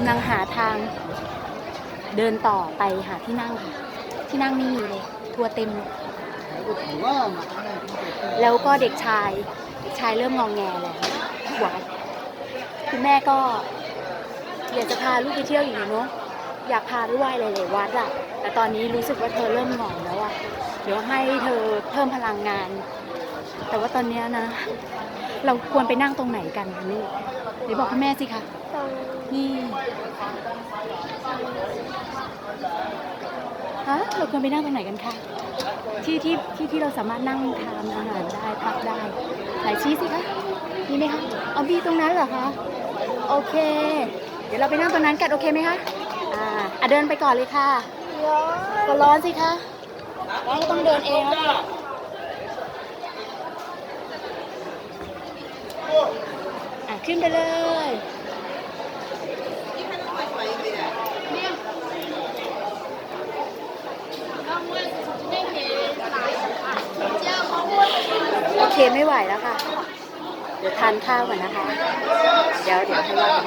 กำลังหาทาง เดินต่อไปหาที่นั่งค่ะ ที่นั่งไม่มีเลย ทัวร์เต็ม แล้วก็เด็กชาย เด็กชายเริ่มงองแงแล้วหวายคุณแม่ก็อยากจะพาลูกไปเที่ยวอีกเนาะอยากพาไปไหว้หลายๆวัดอะแต่ตอนนี้รู้สึกว่าเธอเริ่มหงอยแล้วอะเดี๋ยวให้เธอเพิ่มพลังงาน แต่ว่าตอนนี้นะ เราควรไปนั่งตรงไหนกันคะลูกเดี๋ยวบอกคุณแม่สิคะ นี่ฮะเราควรไปนั่งตรงไหนกันคะที่ที่ที่ที่เราสามารถนั่งทานอาหารได้พักได้ไหนชี้สิคะมีไหมคะเอามีตรงนั้นเหรอคะโอเค เดี๋ยวเราไปนั่งตรงนั้นกันโอเคไหมคะอ่าอะเดินไปก่อนเลยค่ะก็ร้อนสิคะร้อนก็ต้องเดินเองแล้วค่ะอะขึ้นไปเลย โอเค ไม่ไหวแล้วค่ะ เดี๋ยวทานข้าวก่อนนะคะ เดี๋ยวเดี๋ยวให้ว่ากัน